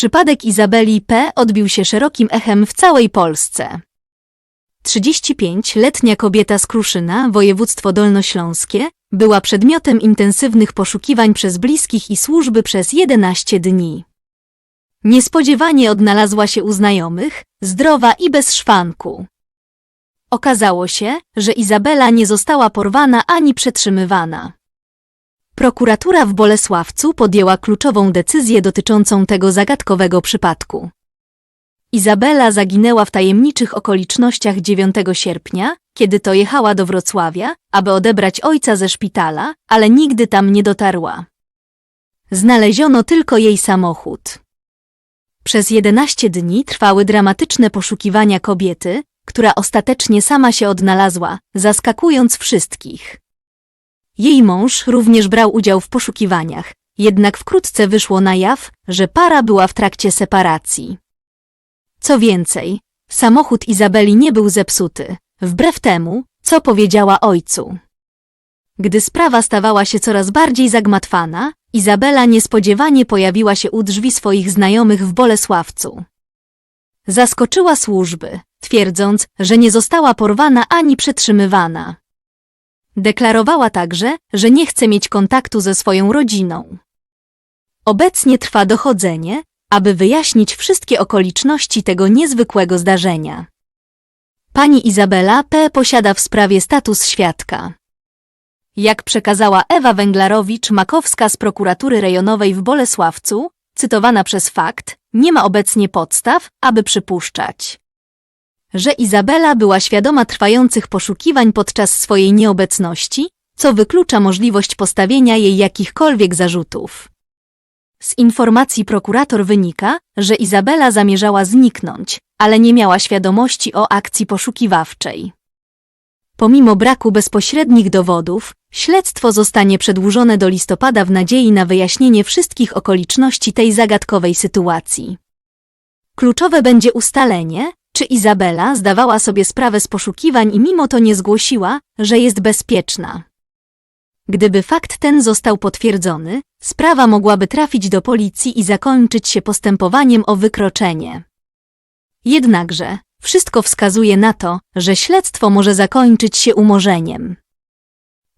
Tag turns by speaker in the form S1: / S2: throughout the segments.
S1: Przypadek Izabeli P. odbił się szerokim echem w całej Polsce. 35-letnia kobieta z Kruszyna, województwo dolnośląskie, była przedmiotem intensywnych poszukiwań przez bliskich i służby przez 11 dni. Niespodziewanie odnalazła się u znajomych, zdrowa i bez szwanku. Okazało się, że Izabela nie została porwana ani przetrzymywana. Prokuratura w Bolesławcu podjęła kluczową decyzję dotyczącą tego zagadkowego przypadku. Izabela zaginęła w tajemniczych okolicznościach 9 sierpnia, kiedy to jechała do Wrocławia, aby odebrać ojca ze szpitala, ale nigdy tam nie dotarła. Znaleziono tylko jej samochód. Przez 11 dni trwały dramatyczne poszukiwania kobiety, która ostatecznie sama się odnalazła, zaskakując wszystkich. Jej mąż również brał udział w poszukiwaniach, jednak wkrótce wyszło na jaw, że para była w trakcie separacji. Co więcej, samochód Izabeli nie był zepsuty, wbrew temu, co powiedziała ojcu. Gdy sprawa stawała się coraz bardziej zagmatwana, Izabela niespodziewanie pojawiła się u drzwi swoich znajomych w Bolesławcu. Zaskoczyła służby, twierdząc, że nie została porwana ani przetrzymywana. Deklarowała także, że nie chce mieć kontaktu ze swoją rodziną. Obecnie trwa dochodzenie, aby wyjaśnić wszystkie okoliczności tego niezwykłego zdarzenia. Pani Izabela P. posiada w sprawie status świadka. Jak przekazała Ewa Węglarowicz-Makowska z prokuratury rejonowej w Bolesławcu, cytowana przez fakt, nie ma obecnie podstaw, aby przypuszczać, że Izabela była świadoma trwających poszukiwań podczas swojej nieobecności, co wyklucza możliwość postawienia jej jakichkolwiek zarzutów. Z informacji prokurator wynika, że Izabela zamierzała zniknąć, ale nie miała świadomości o akcji poszukiwawczej. Pomimo braku bezpośrednich dowodów, śledztwo zostanie przedłużone do listopada w nadziei na wyjaśnienie wszystkich okoliczności tej zagadkowej sytuacji. Kluczowe będzie ustalenie, czy Izabela zdawała sobie sprawę z poszukiwań i mimo to nie zgłosiła, że jest bezpieczna. Gdyby fakt ten został potwierdzony, sprawa mogłaby trafić do policji i zakończyć się postępowaniem o wykroczenie. Jednakże, wszystko wskazuje na to, że śledztwo może zakończyć się umorzeniem.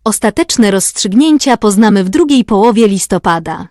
S1: Ostateczne rozstrzygnięcia poznamy w drugiej połowie listopada.